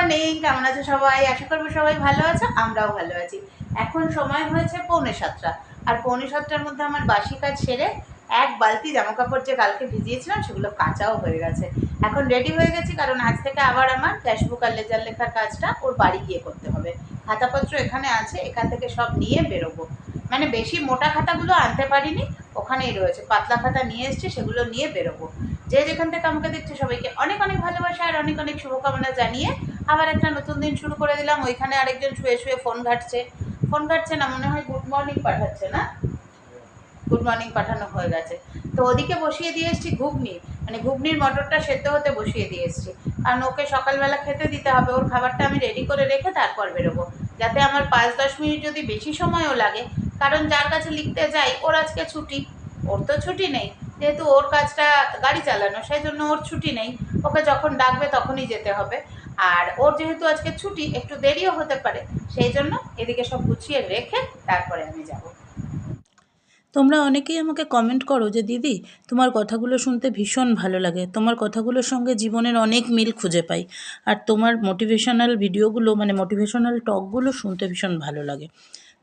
Morning কেমন আছো সবাই? আশা করব সবাই ভালো আছো, আমরাও ভালো আছি। এখন সময় হয়েছে পৌনে সাতটা। আর পৌনে সাতটার মধ্যে আমার বাসি কাজ সেরে এক বালতি জামা কাপড় যে কালকে ভিজিয়েছিলাম, সেগুলো কাঁচাও হয়ে গেছে। এখন রেডি হয়ে গেছি, কারণ আজ থেকে আবার আমার ক্যাশবুক আর লেজার লেখার কাজটা ওর বাড়ি গিয়ে করতে হবে। খাতাপত্র এখানে আছে, এখান থেকে সব নিয়ে বেরোবো। মানে বেশি মোটা খাতাগুলো আনতে পারিনি, ওখানেই রয়েছে। পাতলা খাতা নিয়ে এসেছি, সেগুলো নিয়ে বেরোবো। যে যেখান থেকে আমাকে দেখছে সবাইকে অনেক অনেক ভালোবাসা আর অনেক অনেক শুভকামনা জানিয়ে আবার একটা নতুন দিন শুরু করে দিলাম। ওইখানে আরেকজন শুয়ে শুয়ে ফোন ঘাটছে। ফোন ঘাটছে না, মনে হয় গুড মর্নিং পাঠাচ্ছে না? গুড মর্নিং পাঠানো হয়ে গেছে। তো ওদিকে বসিয়ে দিয়ে এসেছি ঘুগনি। মানে ঘুগনির মটরটা সেদ্ধ হতে বসিয়ে দিয়ে এসেছি। কারণ ওকে সকালবেলা খেতে দিতে হবে। ওর খাবারটা আমি রেডি করে রেখে তারপর বেরোবো। যাতে আমার পাঁচ দশ মিনিট যদি বেশি সময়ও লাগে। কারণ যার কাছে লিখতে যাই, ওর আজকে ছুটি। ওর তো ছুটি নেই। যেহেতু ওর কাজটা গাড়ি চালানো সেই জন্য ওর ছুটি নেই। ওকে যখন ডাকবে তখনই যেতে হবে। আর ওর যেহেতু আজকে ছুটি, একটু দেরিও হতে পারে সেই জন্য এদিকে সব গুছিয়ে রেখে তারপরে আমি যাব। তোমরা অনেকেই আমাকে কমেন্ট করো যে, দিদি, তোমার কথাগুলো শুনতে ভীষণ ভালো লাগে। তোমার কথাগুলোর সঙ্গে জীবনের অনেক মিল খুঁজে পাই। আর তোমার মোটিভেশনাল ভিডিওগুলো মানে মোটিভেশনাল টকগুলো শুনতে ভীষণ ভালো লাগে।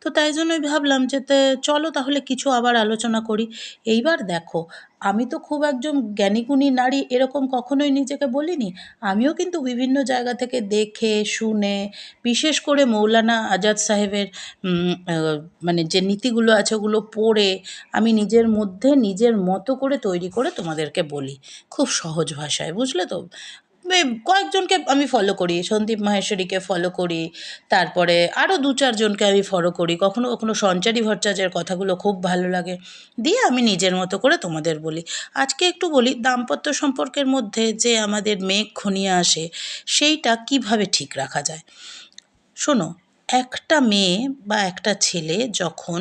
তো তাই জন্যই ভাবলাম যে চলো তাহলে কিছু আবার আলোচনা করি। এইবার দেখো, আমি তো খুব একজন জ্ঞানীগুণী নারী, এরকম কখনোই নিজেকে বলিনি। আমিও কিন্তু বিভিন্ন জায়গা থেকে দেখে, শুনে, বিশেষ করে মৌলানা আজাদ সাহেবের মানে যে নীতিগুলো আছে ওগুলো পড়ে, আমি নিজের মধ্যে নিজের মতো করে তৈরি করে তোমাদেরকে বলি। খুব সহজ ভাষায়, বুঝলে তো? কয়েকজনকে আমি ফলো করি, সন্দীপ মাহেশ্বরীকে ফলো করি, তারপরে আরও দু চারজনকে আমি ফলো করি। কখনো কখনো সঞ্চারী ভট্টাচার্যের কথাগুলো খুব ভালো লাগে, দিয়ে আমি নিজের মতো করে তোমাদের বলি। আজকে একটু বলি, দাম্পত্য সম্পর্কের মধ্যে যে আমাদের মেঘ খনিয়ে আসে, সেইটা কীভাবে ঠিক রাখা যায়? শোনো, একটা মেয়ে বা একটা ছেলে যখন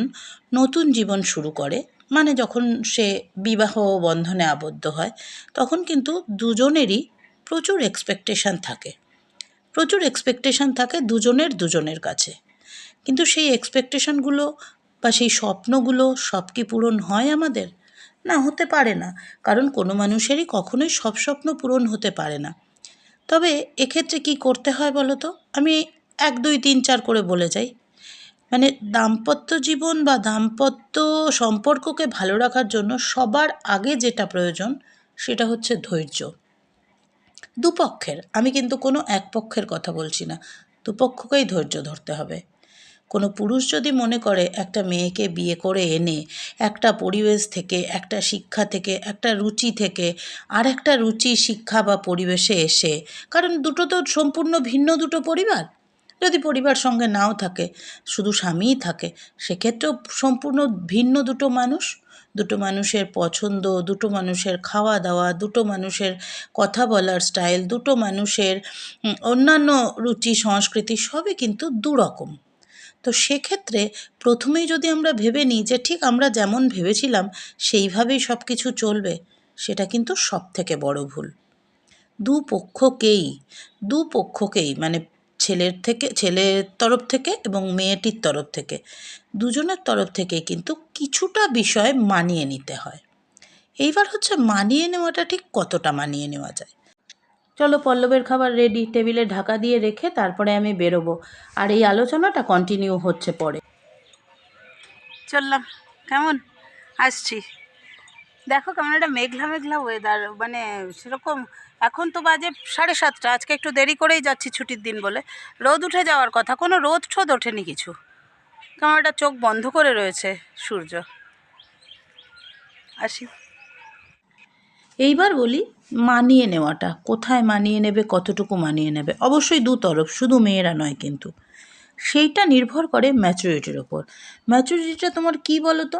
নতুন জীবন শুরু করে মানে যখন সে বিবাহ বন্ধনে আবদ্ধ হয়, তখন কিন্তু দুজনেরই প্রচুর এক্সপেকটেশান থাকে। প্রচুর এক্সপেকটেশান থাকে দুজনের দুজনের কাছে। কিন্তু সেই এক্সপেকটেশানগুলো বা সেই স্বপ্নগুলো সব কি পূরণ হয় আমাদের? না, হতে পারে না। কারণ কোনো মানুষেরই কখনোই সব স্বপ্ন পূরণ হতে পারে না। তবে এক্ষেত্রে কি করতে হয় বলো তো আমি এক, দুই, তিন, চার করে বলে যাই। মানে দাম্পত্য জীবন বা দাম্পত্য সম্পর্ককে ভালো রাখার জন্য সবার আগে যেটা প্রয়োজন সেটা হচ্ছে ধৈর্য। দুপক্ষের, আমি কিন্তু কোনো এক পক্ষের কথা বলছি না। দুপক্ষকেই ধৈর্য ধরতে হবে। কোনো পুরুষ যদি মনে করে একটা মেয়েকে বিয়ে করে এনে, একটা পরিবেশ থেকে, একটা শিক্ষা থেকে, একটা রুচি থেকে, আর একটা রুচি, শিক্ষা বা পরিবেশে এসে, কারণ দুটো তো সম্পূর্ণ ভিন্ন দুটো পরিবার। যদি পরিবার সঙ্গে নাও থাকে, শুধু স্বামীই থাকে, সেক্ষেত্রেও সম্পূর্ণ ভিন্ন দুটো মানুষ। দুটো মানুষের পছন্দ, দুটো মানুষের খাওয়া দাওয়া, দুটো মানুষের কথা বলার স্টাইল, দুটো মানুষের অন্যান্য রুচি, সংস্কৃতি সবই কিন্তু দুরকম। তো সেক্ষেত্রে প্রথমেই যদি আমরা ভেবে নিই যে ঠিক আমরা যেমন ভেবেছিলাম, সেইভাবেই সব কিছু চলবে, সেটা কিন্তু সব থেকে বড় ভুল। দুপক্ষকেই দুপক্ষকেই মানে ছেলের থেকে, ছেলের তরফ থেকে এবং মেয়েটির তরফ থেকে। দুজনের তরফ থেকে কিন্তু কিছুটা বিষয় মানিয়ে নিতে হয়। এইবার হচ্ছে মানিয়ে নেওয়াটা ঠিক কতটা মানিয়ে নেওয়া যায়? চলো পল্লবের খাবার রেডি টেবিলে ঢাকা দিয়ে রেখে তারপরে আমি বেরোবো। আর এই আলোচনাটা কন্টিনিউ হচ্ছে পরে। চললাম। কেমন? আসছি। দেখো কেমন একটা মেঘলা মেঘলা ওয়েদার মানে সেরকম এখন তো বাজে সাড়ে সাতটা, আজকে একটু দেরি করেই যাচ্ছি ছুটির দিন বলে। রোদ উঠে যাওয়ার কথা, কোনো রোদ ঠোদ ওঠেনি কিছু। কেমন একটা চোখ বন্ধ করে রয়েছে সূর্য। আসি। এইবার বলি, মানিয়ে নেওয়াটা। কোথায় মানিয়ে নেবে, কতটুকু মানিয়ে নেবে? অবশ্যই দু তরফ, শুধু মেয়েরা নয় কিন্তু। সেইটা নির্ভর করে ম্যাচুরিটির ওপর। ম্যাচুরিটিটা তোমার কি বলো তো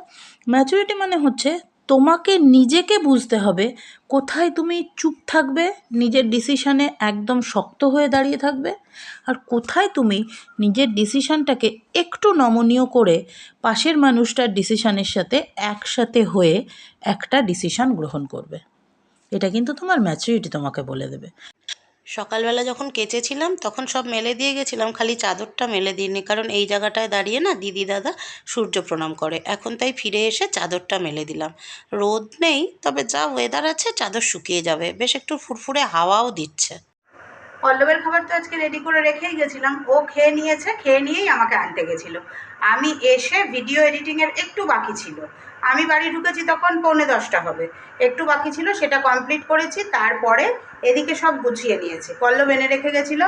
ম্যাচুরিটি মানে হচ্ছে তোমাকে নিজেকে বুঝতে হবে কোথায় তুমি চুপ থাকবে, নিজের ডিসিশানে একদম শক্ত হয়ে দাঁড়িয়ে থাকবে আর কোথায় তুমি নিজের ডিসিশানটাকে একটু নমনীয় করে পাশের মানুষটার ডিসিশানের সাথে একসাথে হয়ে একটা ডিসিশান গ্রহণ করবে। এটা কিন্তু তোমার ম্যাচুরিটি তোমাকে বলে দেবে। সকালবেলা যখন কেচেছিলাম, তখন সব মেলে দিয়ে গেছিলাম, খালি চাদরটা মেলে দিইনি। কারণ এই জায়গাটায় দাঁড়িয়ে না দিদি দাদা সূর্য প্রণাম করে। এখন তাই ফিরে এসে চাদরটা মেলে দিলাম। রোদ নেই, তবে যা ওয়েদার আছে, চাদর শুকিয়ে যাবে। বেশ একটু ফুরফুরে হাওয়াও দিচ্ছে। পল্লবের খাবার তো আজকে রেডি করে রেখেই গেছিলাম। ও খেয়ে নিয়েছে, খেয়ে নিয়েই আমাকে আনতে গেছিল। আমি এসে ভিডিও এডিটিংয়ের একটু বাকি ছিল। আমি বাড়ি ঢুকেছি তখন পৌনে দশটা হবে। একটু বাকি ছিল, সেটা কমপ্লিট করেছি, তারপরে এদিকে সব গুছিয়ে নিয়েছি। পল্লব এনে রেখে গেছিল।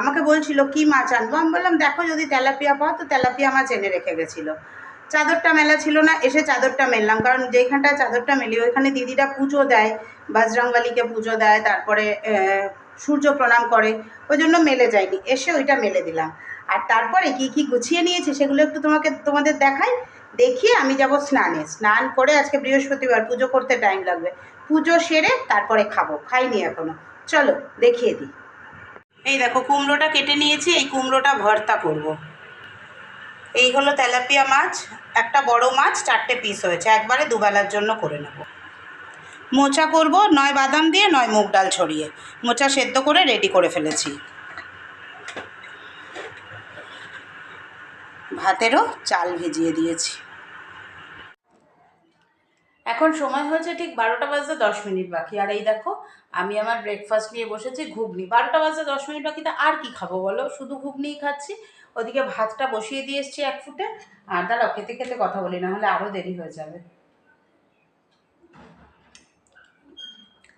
আমাকে বলছিল, কি মাছ আনব? আমি বললাম, দেখো যদি তেলাপিয়া পাও তো তেলাপিয়া মাছ এনে রেখে গেছিল। চাদরটা মেলা ছিল না, এসে চাদরটা মেললাম। কারণ যেখানটায় চাদরটা মেলি, ওইখানে দিদিরা পুজো দেয়, বাজরাংবালিকে পুজো দেয়, তারপরে সূর্য প্রণাম করে, ওই জন্য মেলে যায়নি। এসে ওইটা মেলে দিলাম। আর তারপরে কি কি গুছিয়ে নিয়েছি সেগুলো একটু তোমাকে, তোমাদের দেখাই। দেখিয়ে আমি যাব স্নানে। স্নান করে আজকে বৃহস্পতিবার পুজো করতে টাইম লাগবে। পুজো সেরে তারপরে খাব। খাইনি এখনও। চলো, দেখিয়ে দিই। এই দেখো, কুমড়োটা কেটে নিয়েছি, এই কুমড়োটা ভর্তা করব। এই হলো তেলাপিয়া মাছ, একটা বড় মাছ, চারটে পিস হয়েছে। একবারে দুবেলার জন্য করে নেব। মোচা করব, নয় বাদাম দিয়ে, নয় মুগ ডাল ছড়িয়ে। মোচা সেদ্ধ করে রেডি করে ফেলেছি। ভাতেরও চাল ভিজিয়ে দিয়েছি। এখন সময় হয়েছে ঠিক বারোটা বাজতে দশ মিনিট বাকি। আর এই দেখো, আমি আমার ব্রেকফাস্ট নিয়ে বসেছি, ঘুগনি। বারোটা বাজতে দশ মিনিট বাকিতে আর কি খাব বলো? শুধু ঘুগনিই খাচ্ছি। ওদিকে ভাতটা বসিয়ে দিয়ে এসছি এক ফুটে। আর দাঁড়াও, খেতে খেতে কথা বলি, না হলে আরও দেরি হয়ে যাবে।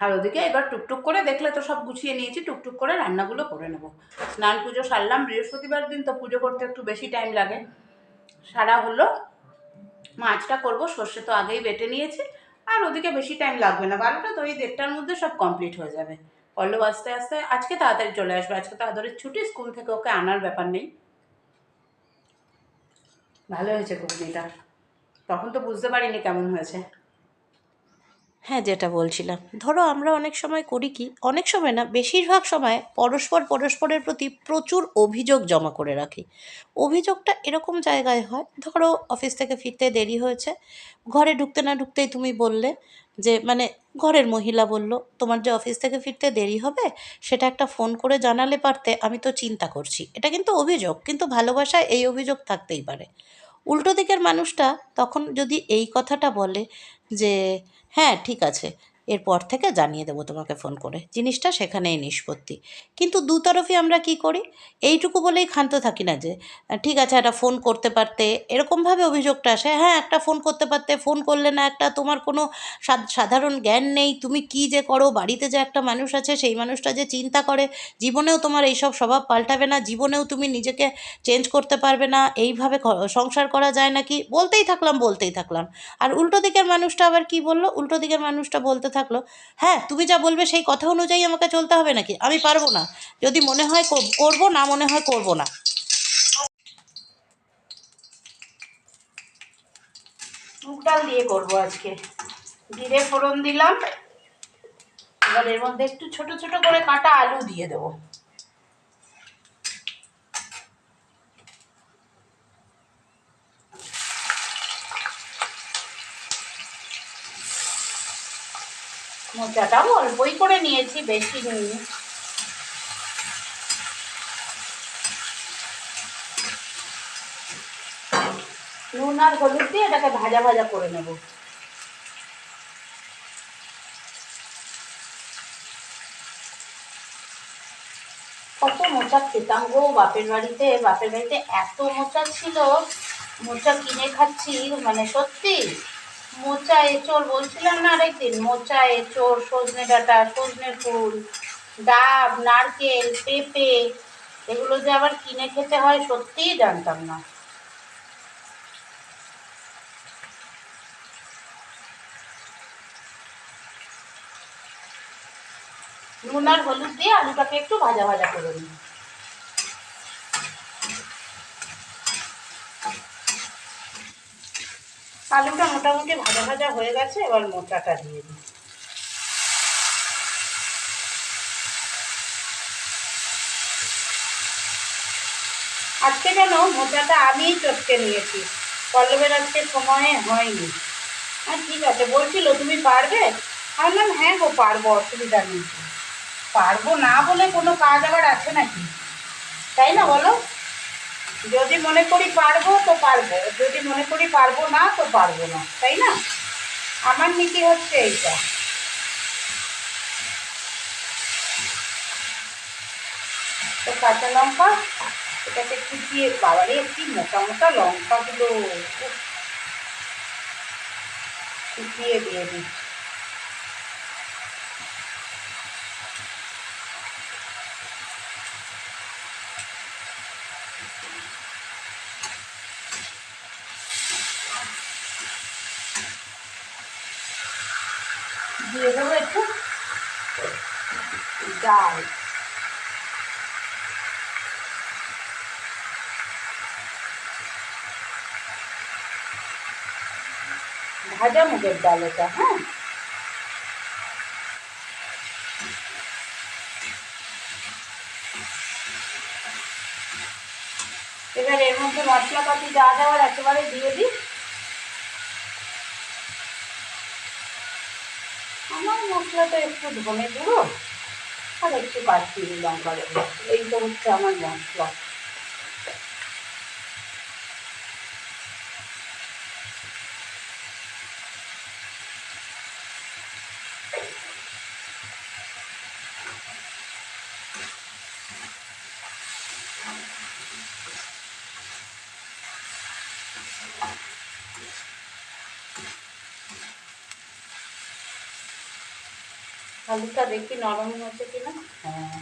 আর ওদিকে এবার টুকটুক করে দেখলে তো সব গুছিয়ে নিয়েছি, টুকটুক করে রান্নাগুলো করে নেব। স্নান পুজো সারলাম, বৃহস্পতিবার দিন তো পুজো করতে একটু বেশি টাইম লাগে। সারা হলো, মাছটা করব, সর্ষে তো আগেই বেটে নিয়েছি, আর ওদিকে বেশি টাইম লাগবে না, বারোটা তো ওই দেড়টার মধ্যে সব কমপ্লিট হয়ে যাবে। পল্লব আস্তে আস্তে, আজকে তাড়াতাড়ি চলে আসবে, আজকে তো আদরের ছুটি, স্কুল থেকে ওকে আনার ব্যাপার নেই। ভালো হয়েছে ঘুগনিটা। তখন তো বুঝতে পারিনি কেমন হয়েছে। হ্যাঁ যেটা বলছিলাম। ধরো আমরা অনেক সময় করি কি, অনেক সময় না, বেশিরভাগ সময় পরস্পর পরস্পরের প্রতি প্রচুর অভিযোগ জমা করে রাখি। অভিযোগটা এরকম জায়গায় হয়, ধরো অফিস থেকে ফিরতে দেরি হয়েছে, ঘরে ঢুকতে না ঢুকতেই তুমি বললে যে মানে ঘরের মহিলা বলল, তোমার যে অফিস থেকে ফিরতে দেরি হবে, সেটা একটা ফোন করে জানালে পারতে, আমি তো চিন্তা করছি। এটা কিন্তু অভিযোগ, কিন্তু ভালোবাসায় এই অভিযোগ থাকতেই পারে। উল্টো দিকের মানুষটা তখন যদি এই কথাটা বলে যে হ্যাঁ ঠিক আছে। এরপর থেকে জানিয়ে দেবো তোমাকে ফোন করে। জিনিসটা সেখানেই নিষ্পত্তি। কিন্তু দুতরফই আমরা কি করি? এইটুকু বলেই ক্ষান্ত থাকি না যে, ঠিক আছে, একটা ফোন করতে পারতে। এরকমভাবে অভিযোগটা আসে হ্যাঁ একটা ফোন করতে পারতে, ফোন করলে না একটা তোমার কোনো সাধারণ জ্ঞান নেই, তুমি কি যে করো, বাড়িতে যে একটা মানুষ আছে, সেই মানুষটা যে চিন্তা করে, জীবনেও তোমার এইসব স্বভাব পাল্টাবে না, জীবনেও তুমি নিজেকে চেঞ্জ করতে পারবে না, এইভাবে সংসার করা যায় নাকি? বলতেই থাকলাম বলতেই থাকলাম। আর উল্টো দিকের মানুষটা আবার কি বলল? উল্টো দিকের মানুষটা বলতে থাকল হ্যাঁ তুমি যা বলবে সেই কথা অনুযায়ী আমাকে চলতে হবে নাকি? আমি পারব না। যদি মনে হয় করব, না মনে হয় করব না। ডাল দিয়ে করব আজকে। জিরে ফোড়ন দিলাম। এবার এর মধ্যে একটু ছোট ছোট করে কাটা আলু দিয়ে দেবো। মোচাটাও অল্পই করে নিয়েছি, বেশি নিইনি নুন আর হলুদ দিয়ে এটাকে ভাজা ভাজা করে নেব। কত মোচা খেতাম গো, বাপের বাড়িতে বাপের বাড়িতে এত মোচা ছিল, মোচা কিনে খাচ্ছি মানে সত্যি। মোচা এঁচড় বলছিলাম না আরেকদিন? মোচা এঁচড় সজনে ডাঁটা, সজনে ফুল, ডাব, নারকেল, পেঁপে, এগুলো যে আবার কিনে খেতে হয় সত্যিই জানতাম না। নুন আর হলুদ দিয়ে আলুটাকে একটু ভাজা ভাজা করে নিই। আলুটা মোটামুটি ভাজা ভাজা হয়ে গেছে, এবার মোচাটা দিয়ে দিই। আজকে যেন মোচাটা আমিই চটকে নিয়েছি। পল্লবের আজকে সময়ে হয়নি। হ্যাঁ ঠিক আছে, বলছিল, তুমি পারবে? বললাম হ্যাঁ গো, পারব, অসুবিধা নেই। পারব না বলে কোনো কাজ আবার আছে নাকি? তাই না বলো? যদি মনে করি পারব, তো পারব। যদি মনে করি পারব না, তো পারব না। তাই না? আমার নীতি হচ্ছে এইটা। তো কাঁচা লঙ্কা, এটাকে কুচিয়ে, বাবারে একটি মোটা মোটা লঙ্কাগুলো। দিয়ে দিয়ে দেবো একটু ডাল ভাজা মুগের ডাল এটা হ্যাঁ? এবার এর মধ্যে মশলাপাতি যা দেওয়ার একেবারে দিয়ে দিই। মশলাটা একটু ধনে গুঁড়ো আর একটু কাশ্মীরি লঙ্কা এই তো হচ্ছে আমার মশলা। আলুটা দেখি নরম হয়েছে কিনা? হ্যাঁ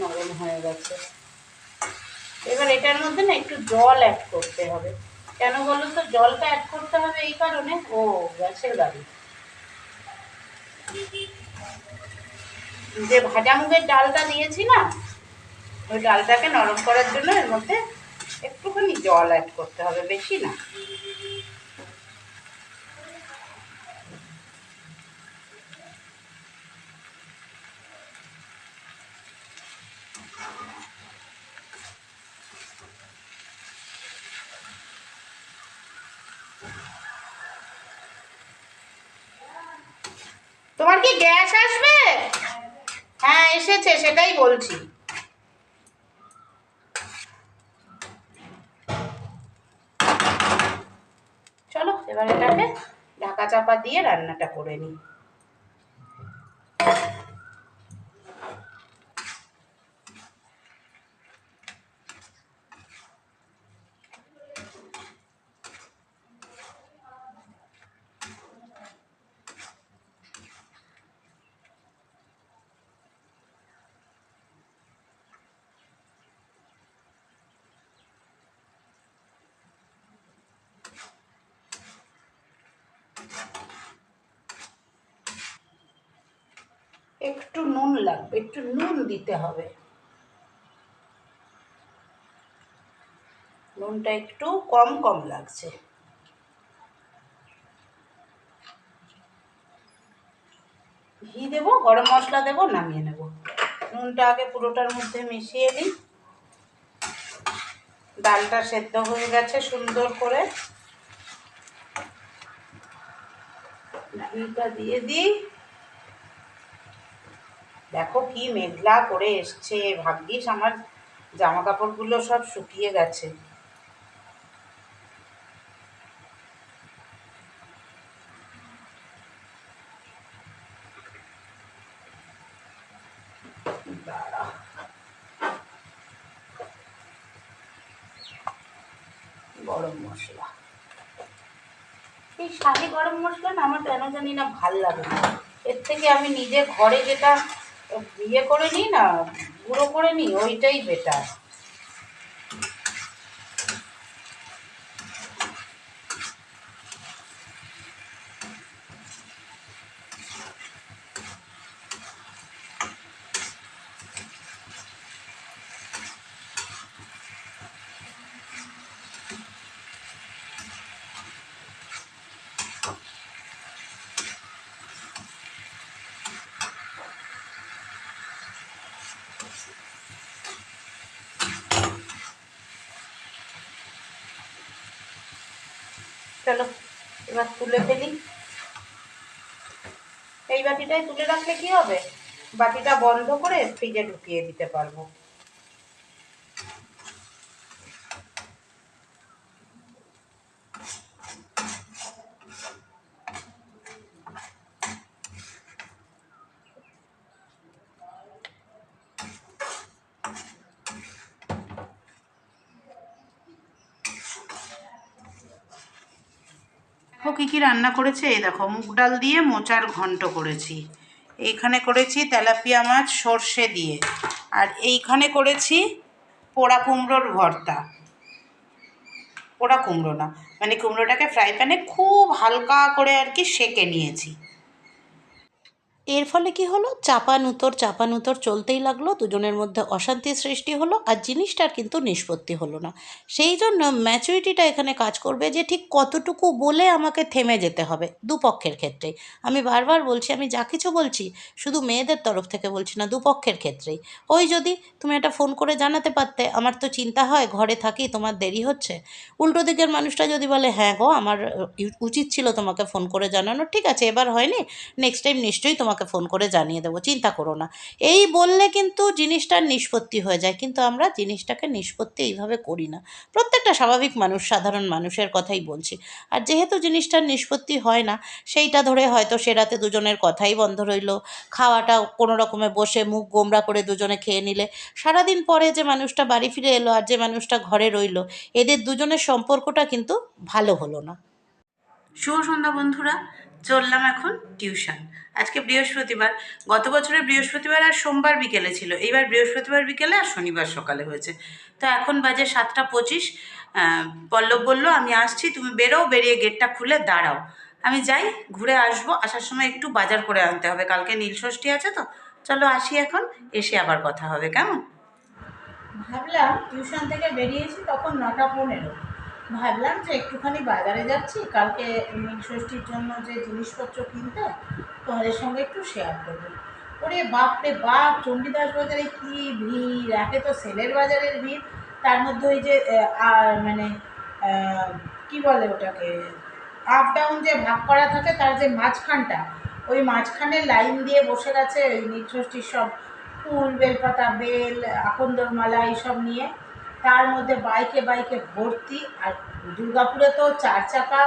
নরম হয়ে গেছে। এবার এটার মধ্যে না একটু জল অ্যাড করতে হবে। কেন বলো তো? জলটা অ্যাড করতে হবে এই কারণে। ও গ্যাসের গাড়ি। যে ভাজা মুগের ডালটা দিয়েছি না ওই ডালটাকে নরম করার জন্য এর মধ্যে একটুখানি জল অ্যাড করতে হবে বেশি না তোমার কি গ্যাস আসবে? হ্যাঁ এসেছে, সেটাই বলছি। চলো, এবার এটাকে ঢাকা চাপা দিয়ে রান্নাটা করে নিই। একটু নুন লাগবে, একটু নুন দিতে হবে। নুনটা একটু কম কম লাগছে। ঘি দেবো, গরম মশলা দেবো, নামিয়ে নেব। নুনটা আগে পুরোটার মধ্যে মিশিয়ে নিই। ডালটা সেদ্ধ হয়ে গেছে সুন্দর করে। ঘিটা দিয়ে দিই। দেখো কি মেঘলা করে এসছে, ভাগ্যিস আমার জামা কাপড়গুলো সব শুকিয়ে গেছে। গরম মশলা। এই শাহি গরম মশলা না আমার কেন জানি না ভালো লাগে না। এর থেকে আমি নিজে ঘরে যেটা ইয়ে করে নিই না গুঁড়ো করে নিই ওইটাই বেটার চলো, এবার তুলে ফেলি। এই বাটিটাই তুলে রাখলে কি হবে? বাটিটা বন্ধ করে ফ্রিজে ঢুকিয়ে দিতে পারব। রান্না করেছে? এই দেখো, মুগ ডাল দিয়ে মোচার ঘন্ট করেছি। এইখানে করেছি তেলাপিয়া মাছ, সর্ষে দিয়ে। আর এইখানে করেছি পোড়া কুমড়োর ভর্তা। পোড়া কুমড়ো না মানে কুমড়োটাকে ফ্রাই প্যানে খুব হালকা করে আর কি সেকে নিয়েছি। এর ফলে কি হলো? চাপানুতর চাপানুতর চলতেই লাগল। দুজনের মধ্যে অশান্তির সৃষ্টি হলো আর জিনিসটার কিন্তু নিষ্পত্তি হলো না। সেই জন্য ম্যাচুরিটিটা এখানে কাজ করবে যে ঠিক কতটুকু বলে আমাকে থেমে যেতে হবে দুপক্ষের ক্ষেত্রেই। আমি বারবার বলছি, আমি যা কিছু বলছি শুধু মেয়েদের তরফ থেকে বলছি না, দুপক্ষের ক্ষেত্রেই। ওই যদি তুমি একটা ফোন করে জানাতে পারতে, আমার তো চিন্তা হয়, ঘরে থাকি, তোমার দেরি হচ্ছে। উল্টো দিকের মানুষটা যদি বলে হ্যাঁ গো, আমার, উচিত ছিল তোমাকে ফোন করে জানানো। ঠিক আছে, এবার হয়নি। নেক্সট টাইম নিশ্চয়ই তোমাকে ফোন করে জানিয়ে দেবো, চিন্তা করো না। এই বললে কিন্তু জিনিসটার নিষ্পত্তি হয়ে যায়, কিন্তু আমরা জিনিসটাকে নিষ্পত্তি এইভাবে করি না। প্রত্যেকটা স্বাভাবিক মানুষ, সাধারণ মানুষের কথাই বলছি। আর যেহেতু জিনিসটার নিষ্পত্তি হয় না, সেইটা ধরে হয়তো সে রাতে দুজনের কথাই বন্ধ রইল। খাওয়াটা কোনো রকমে বসে মুখ গোমরা করে দুজনে খেয়ে নিলে, সারাদিন পরে যে মানুষটা বাড়ি ফিরে এলো আর যে মানুষটা ঘরে রইল, এদের দুজনের সম্পর্কটা কিন্তু ভালো হলো না। শুভ সন্ধ্যা বন্ধুরা। চললাম এখন টিউশন। আজকে বৃহস্পতিবার। গত বছরের বৃহস্পতিবার আর সোমবার বিকেলে ছিল। এইবার বৃহস্পতিবার বিকেলে আর শনিবার সকালে হয়েছে। তো এখন বাজে সাতটা পঁচিশ। পল্লব বলল, আমি আসছি, তুমি বেরো বেরিয়ে গেটটা খুলে দাঁড়াও। আমি যাই, ঘুরে আসব। আসার সময় একটু বাজার করে আনতে হবে। কালকে নীলষষ্ঠী আছে তো। চলো আসি এখন, এসে আবার কথা হবে। কেমন? ভাবলাম টিউশন থেকে বেরিয়েছি তখন নটা পনেরো। ভাবলাম যে একটুখানি বাজারে যাচ্ছি, কালকে ষষ্ঠীর জন্য যে জিনিসপত্র কিনতে, তোমাদের সঙ্গে একটু শেয়ার করব। ওরে বাপরে বাপ, চণ্ডীদাস বাজারে কি ভিড়? একে তো সেলের বাজারের ভিড়। তার মধ্যে ওই যে আর মানে কি বলে ওটাকে? আপ ডাউন যে ভাগ করা থাকে, তার যে মাঝখানটা, ওই মাঝখানে লাইন দিয়ে বসে গেছে ওই নীলষষ্ঠীর সব ফুল, বেলপাতা, বেল আকন্দর মালা এইসব নিয়ে। তার মধ্যে বাইকে বাইকে ভর্তি, আর দুর্গাপুরে তো চার চাকা,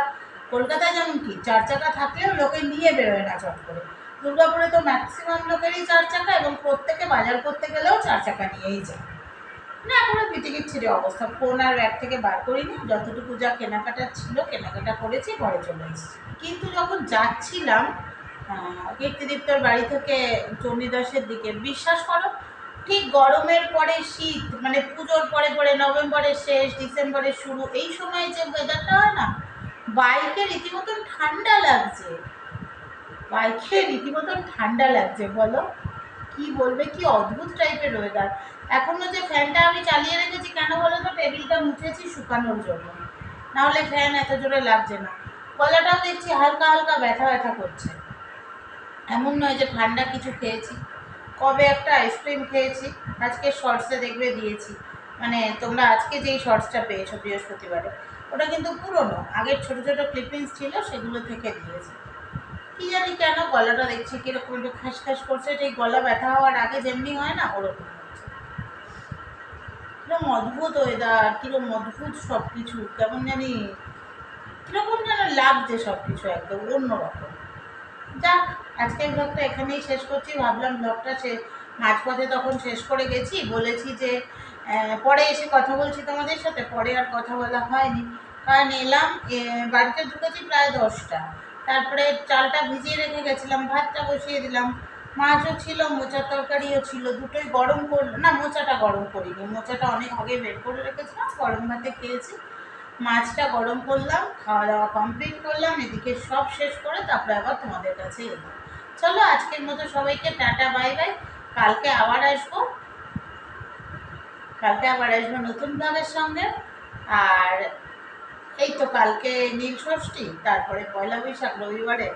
কলকাতায় যেমন কি, চার চাকা থাকলেও লোকে নিয়ে বেরোয় না চট করে। দুর্গাপুরে তো ম্যাক্সিমাম লোকেরই চার চাকা এবং প্রত্যেকে বাজার করতে গেলেও চার চাকা নিয়েই যায়। না এখনও পিটিকির ছিঁড়ে অবস্থা। ফোন আর ব্যাগ থেকে বার করিনি, যতটুকু যা কেনাকাটা ছিল, কেনাকাটা করেছি, ঘরে চলে এসেছি। কিন্তু যখন যাচ্ছিলাম কীর্তিদীপ্তর বাড়ি থেকে চণ্ডীদাসের দিকে, বিশ্বাস করো ঠিক গরমের পরে শীত মানে পুজোর পরে পরে নভেম্বরের শেষ, ডিসেম্বরের শুরু, এই সময় যে ওয়েদারটা হয় না, বাইকে রীতিমতন ঠান্ডা লাগছে। বাইকে রীতিমতন ঠান্ডা লাগছে, বলো। কি বলবে, কি অদ্ভুত টাইপের ওয়েদার এখনও যে ফ্যানটা আমি চালিয়ে রেখেছি, কেন বলো তো? টেবিলটা মুছেছি শুকানোর জন্য। নাহলে ফ্যান এত জোরে লাগছে না। গলাটাও দেখছি হালকা হালকা ব্যথা ব্যথা করছে। এমন নয় যে ঠান্ডা কিছু খেয়েছি। কবে একটা আইসক্রিম খেয়েছি, আজকে শর্টসে দেখবে দিয়েছি। মানে তোমরা আজকে যেই শর্টসটা পেয়েছ বৃহস্পতিবারে, ওটা কিন্তু পুরনো, আগের ছোট ছোট ক্লিপিংস ছিল, সেগুলো থেকে দিয়েছি। কি জানি কেন গলাটা দেখছি কীরকম একটু খাস খাস করছে এই গলা ব্যথা হওয়ার আগে যেমনি হয় না, ওরকম কীরকম অদ্ভুত ওয়েদার কীরকম অদ্ভুত সব কিছু কেমন জানি, কীরকম যেন লাগছে সব কিছু একদম অন্যরকম। যাক আজকের ব্লগটা এখানেই শেষ করছি। ভাবলাম ব্লগটা সে মাঝপথে তখন শেষ করে গেছি। বলেছি যে পরে এসে কথা বলছি তোমাদের সাথে। পরে আর কথা বলা হয়নি। কারণ এলাম বাড়িতে ঢুকেছি প্রায় দশটা। তারপরে চালটা ভিজিয়ে রেখে গেছিলাম, ভাতটা বসিয়ে দিলাম। মাছও ছিল মোচার তরকারিও ছিল। দুটোই গরম কর, না, মোচাটা গরম করিনি। মোচাটা অনেক আগে বের করে রেখেছিলাম, গরম ভাতে খেয়েছি। মাছটা গরম করলাম, খাওয়া দাওয়া কমপ্লিট করলাম, এদিকে সব শেষ করে তারপরে আবার তোমাদের কাছে এলাম। চলো, আজকের মতো সবাইকে টাটা, বাই বাই। কালকে আবার আসব। কালকে আবার আসব নতুন ব্লগের সঙ্গে। আর এই তো কালকে নীল ষষ্ঠী, তারপরে পয়লা বৈশাখ, রবিবারে।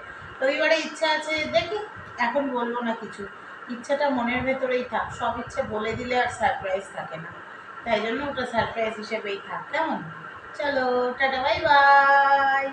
রবিবারে ইচ্ছা আছে, দেখি, এখন বলব না কিছু। ইচ্ছাটা মনের ভেতরেই থাক, সব ইচ্ছে বলে দিলে আর সারপ্রাইজ থাকে না। তাই জন্য ওটা সারপ্রাইজ হিসেবেই থাক, কেমন? চলো, টাটা, বাই বাই।